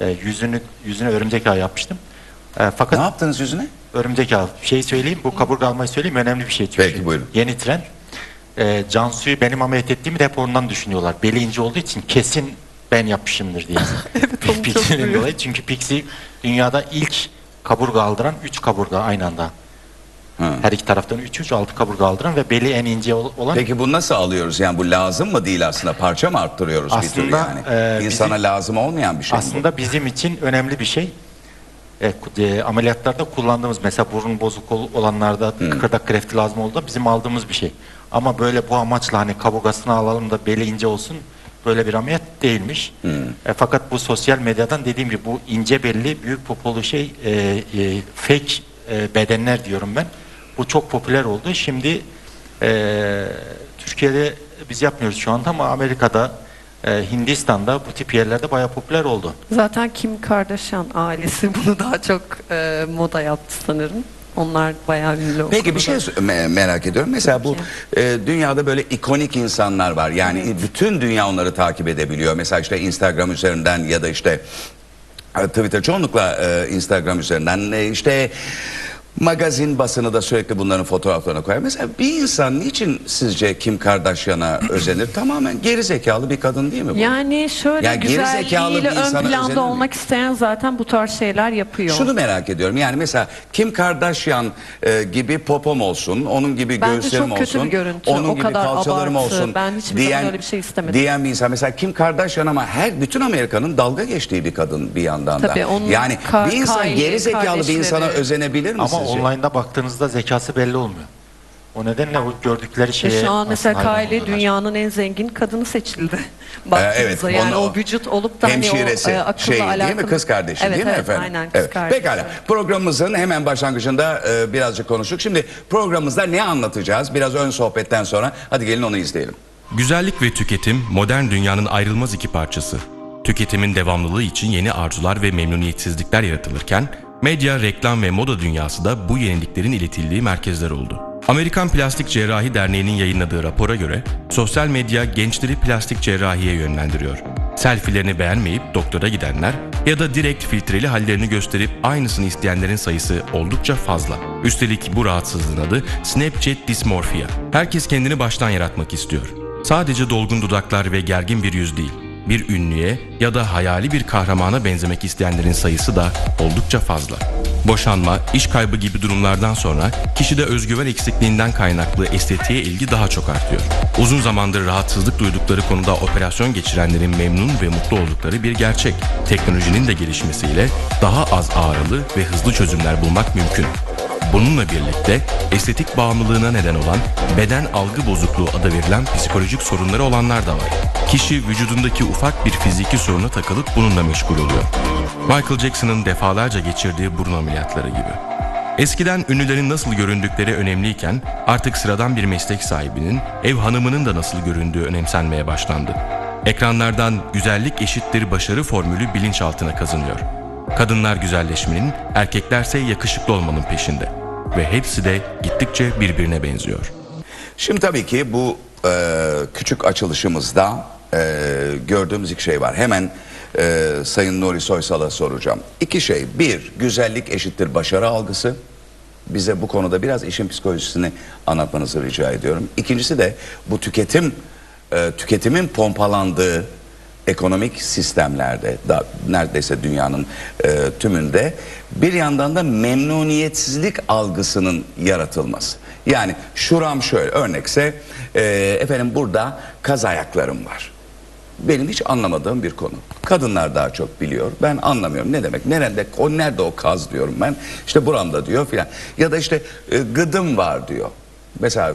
E, yüzünü yüzüne örümcek ağı yapmıştım. E, fakat Ne yaptınız yüzüne? örümcek ağı şey söyleyeyim bu kaburga almayı söyleyeyim önemli bir şey çünkü. Peki, buyurun. Yeni trend. E, Cansu'yu benim ameliyat ettiğimi de hep ondan düşünüyorlar. Beli ince olduğu için kesin ben yapmışımdır diye. evet, onu çok Pixi'nin duyuyorum. dolayı. Çünkü Pixie dünyada ilk kaburga aldıran 3 kaburga aynı anda. Ha. Her iki taraftan 3 3 6 kaburga aldıran ve beli en ince ol- olan Peki bu nasıl alıyoruz? Yani bu lazım mı değil aslında? Parça mı arttırıyoruz bir tür Aslında, yani? e, İnsana bizim- lazım olmayan bir şey mi bu? Aslında bizim için önemli bir şey. E, e, ameliyatlarda kullandığımız mesela burun bozuk ol- olanlarda kıkırdak grefti lazım oldu bizim aldığımız bir şey. Ama böyle bu amaçla hani kaburgasını alalım da beli ince olsun böyle bir ameliyat değilmiş. E, fakat bu sosyal medyadan dediğim gibi bu ince belli büyük popolu şey e, e, fake e, bedenler diyorum ben. Bu çok popüler oldu. Şimdi e, Türkiye'de biz yapmıyoruz şu anda ama Amerika'da e, Hindistan'da bu tip yerlerde bayağı popüler oldu. Zaten Kim Kardashian ailesi bunu daha çok e, moda yaptı sanırım. Onlar bayağı ünlü o Peki bir şey konuda. me- merak ediyorum. Mesela bu e, dünyada böyle ikonik insanlar var. Yani bütün dünya onları takip edebiliyor. Mesela işte Instagram üzerinden ya da işte e, Twitter çoğunlukla e, Instagram üzerinden e, işte magazin basını da sürekli bunların fotoğraflarını koyar. Mesela bir insan niçin sizce Kim Kardashian'a özenir? Tamamen geri zekalı bir kadın değil mi bu? Yani şöyle Yani geri zekalı güzelliğiyle bir ön insana özenir planda mi? olmak isteyen zaten bu tarz şeyler yapıyor. Şunu merak ediyorum. Yani mesela Kim Kardashian e, gibi popom olsun, onun gibi Bence göğüslerim çok kötü olsun, bir görüntü. onun O gibi kadar kalçalarım abartı. olsun. Ben hiçbir zaman öyle bir şey istemedim. Diyen bir insan. Mesela Kim Kardashian ama her bütün Amerika'nın dalga geçtiği bir kadın bir yandan da. Tabii, onun yani Ka- bir insan Kylie geri zekalı bir kardeşleri. insana özenebilir mi Ama sizce? Online'da baktığınızda zekası belli olmuyor. O nedenle o gördükleri Ve şeye şu an mesela aslında hayran Kylie oluyorlar. dünyanın en zengin kadını seçildi. Baktığınızda evet, yani onu- o vücut olup da hani Hemşiresi o e, akılla şey alakalı. değil mi kız kardeşi evet, değil mi evet, efendim? Aynen kız Evet. kardeşi. Pekala programımızın hemen başlangıcında e, birazcık konuştuk. Şimdi programımızda ne anlatacağız? Biraz ön sohbetten sonra hadi gelin onu izleyelim. Güzellik ve tüketim modern dünyanın ayrılmaz iki parçası. Tüketimin devamlılığı için yeni arzular ve memnuniyetsizlikler yaratılırken, medya, reklam ve moda dünyası da bu yeniliklerin iletildiği merkezler oldu. Amerikan Plastik Cerrahi Derneği'nin yayınladığı rapora göre, sosyal medya gençleri plastik cerrahiye yönlendiriyor. Selfilerini beğenmeyip doktora gidenler ya da direkt filtreli hallerini gösterip aynısını isteyenlerin sayısı oldukça fazla. Üstelik bu rahatsızlığın adı Snapchat Dysmorphia. Herkes kendini baştan yaratmak istiyor. Sadece dolgun dudaklar ve gergin bir yüz değil, bir ünlüye ya da hayali bir kahramana benzemek isteyenlerin sayısı da oldukça fazla. Boşanma, iş kaybı gibi durumlardan sonra kişide özgüven eksikliğinden kaynaklı estetiğe ilgi daha çok artıyor. Uzun zamandır rahatsızlık duydukları konuda operasyon geçirenlerin memnun ve mutlu oldukları bir gerçek. Teknolojinin de gelişmesiyle daha az ağrılı ve hızlı çözümler bulmak mümkün. Bununla birlikte estetik bağımlılığına neden olan beden algı bozukluğu adı verilen psikolojik sorunları olanlar da var. Kişi vücudundaki ufak bir fiziki soruna takılıp bununla meşgul oluyor. Michael Jackson'ın defalarca geçirdiği burun ameliyatları gibi. Eskiden ünlülerin nasıl göründükleri önemliyken artık sıradan bir meslek sahibinin ev hanımının da nasıl göründüğü önemsenmeye başlandı. Ekranlardan güzellik eşittir başarı formülü bilinçaltına kazınıyor. Kadınlar güzelleşmenin, erkeklerse yakışıklı olmanın peşinde. Ve hepsi de gittikçe birbirine benziyor. Şimdi tabii ki bu e, küçük açılışımızda e, gördüğümüz iki şey var. Hemen e, Sayın Nuri Soysal'a soracağım. İki şey. Bir, güzellik eşittir başarı algısı. Bize bu konuda biraz işin psikolojisini anlatmanızı rica ediyorum. İkincisi de bu tüketim, e, tüketimin pompalandığı ekonomik sistemlerde da neredeyse dünyanın e, tümünde bir yandan da memnuniyetsizlik algısının yaratılması. Yani şuram şöyle örnekse e, efendim burada kaz ayaklarım var. Benim hiç anlamadığım bir konu. Kadınlar daha çok biliyor. Ben anlamıyorum. Ne demek? Nerede o nerede o kaz diyorum ben. İşte buramda diyor filan. Ya da işte e, gıdım var diyor. Mesela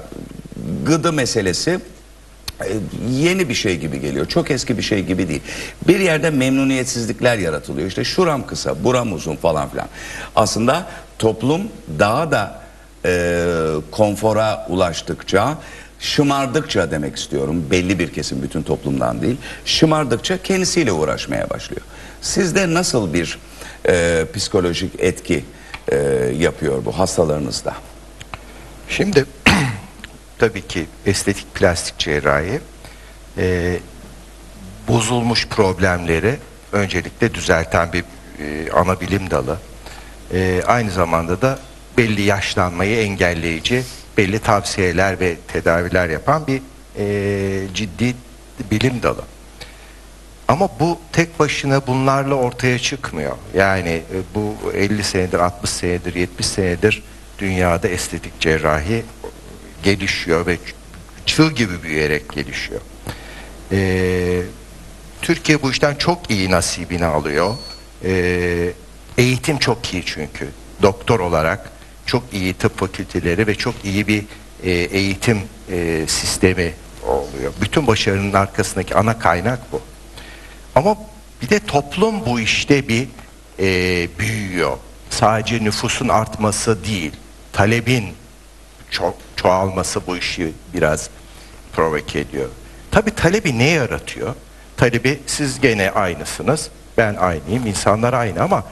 gıdı meselesi e, yeni bir şey gibi geliyor. Çok eski bir şey gibi değil. Bir yerde memnuniyetsizlikler yaratılıyor. İşte şuram kısa, buram uzun falan filan. Aslında toplum daha da e, konfora ulaştıkça şımardıkça demek istiyorum belli bir kesim bütün toplumdan değil şımardıkça kendisiyle uğraşmaya başlıyor. Sizde nasıl bir e, psikolojik etki e, yapıyor bu hastalarınızda? Şimdi tabii ki estetik plastik cerrahi e, bozulmuş problemleri öncelikle düzelten bir e, ana bilim dalı. E, aynı zamanda da belli yaşlanmayı engelleyici belli tavsiyeler ve tedaviler yapan bir e, ciddi bilim dalı. Ama bu tek başına bunlarla ortaya çıkmıyor. Yani e, bu 50 senedir, 60 senedir, 70 senedir dünyada estetik cerrahi gelişiyor ve çığ gibi büyüyerek gelişiyor. Ee, Türkiye bu işten çok iyi nasibini alıyor. Ee, eğitim çok iyi çünkü. Doktor olarak çok iyi tıp fakülteleri ve çok iyi bir e, eğitim e, sistemi oluyor. Bütün başarının arkasındaki ana kaynak bu. Ama bir de toplum bu işte bir e, büyüyor. Sadece nüfusun artması değil, talebin çok çoğalması bu işi biraz provoke ediyor. Tabi talebi ne yaratıyor? Talebi siz gene aynısınız, ben aynıyım, insanlar aynı ama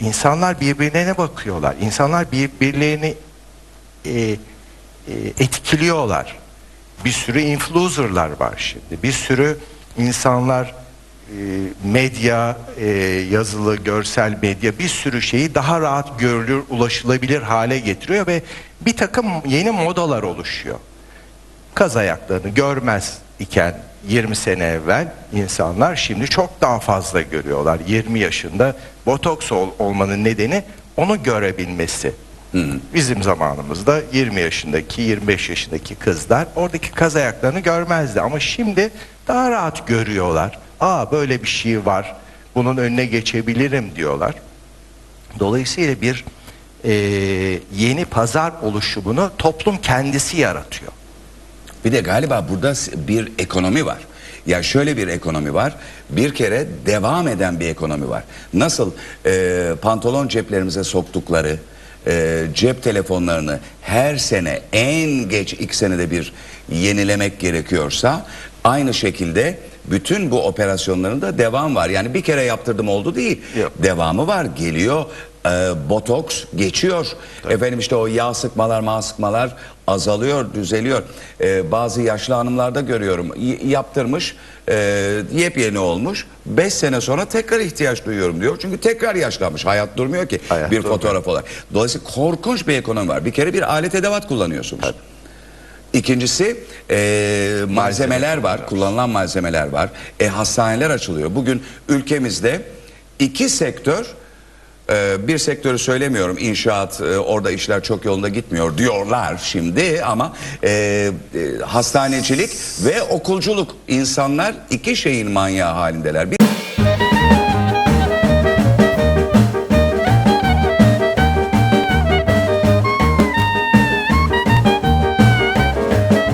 insanlar birbirlerine bakıyorlar. İnsanlar birbirlerini e, e, etkiliyorlar. Bir sürü influencerlar var şimdi. Bir sürü insanlar e, medya, e, yazılı, görsel medya bir sürü şeyi daha rahat görülür, ulaşılabilir hale getiriyor ve bir takım yeni modalar oluşuyor. Kaz ayaklarını görmez iken 20 sene evvel insanlar şimdi çok daha fazla görüyorlar. 20 yaşında botoks ol- olmanın nedeni onu görebilmesi. Bizim zamanımızda 20 yaşındaki 25 yaşındaki kızlar oradaki kaz ayaklarını görmezdi ama şimdi daha rahat görüyorlar. Aa böyle bir şey var. Bunun önüne geçebilirim diyorlar. Dolayısıyla bir e, yeni pazar oluşumunu toplum kendisi yaratıyor. Bir de galiba burada bir ekonomi var. Ya şöyle bir ekonomi var. Bir kere devam eden bir ekonomi var. Nasıl e, pantolon ceplerimize soktukları e, cep telefonlarını her sene en geç iki senede bir yenilemek gerekiyorsa aynı şekilde bütün bu operasyonların da devam var. Yani bir kere yaptırdım oldu değil. Yok. Devamı var geliyor. E, botoks geçiyor. Efendim işte o yağ sıkmalar, mağ sıkmalar azalıyor, düzeliyor. E, bazı yaşlı hanımlarda görüyorum. Y- yaptırmış, e, yepyeni olmuş. 5 sene sonra tekrar ihtiyaç duyuyorum diyor. Çünkü tekrar yaşlanmış. Hayat durmuyor ki Hayat bir durmuyor. fotoğraf olarak. Dolayısıyla korkunç bir ekonomi var. Bir kere bir alet edevat kullanıyorsunuz. İkincisi e, malzemeler var, kullanılan malzemeler var. E, hastaneler açılıyor. Bugün ülkemizde iki sektör, e, bir sektörü söylemiyorum inşaat, e, orada işler çok yolunda gitmiyor diyorlar şimdi ama e, e, hastanecilik ve okulculuk insanlar iki şeyin manyağı halindeler. Bir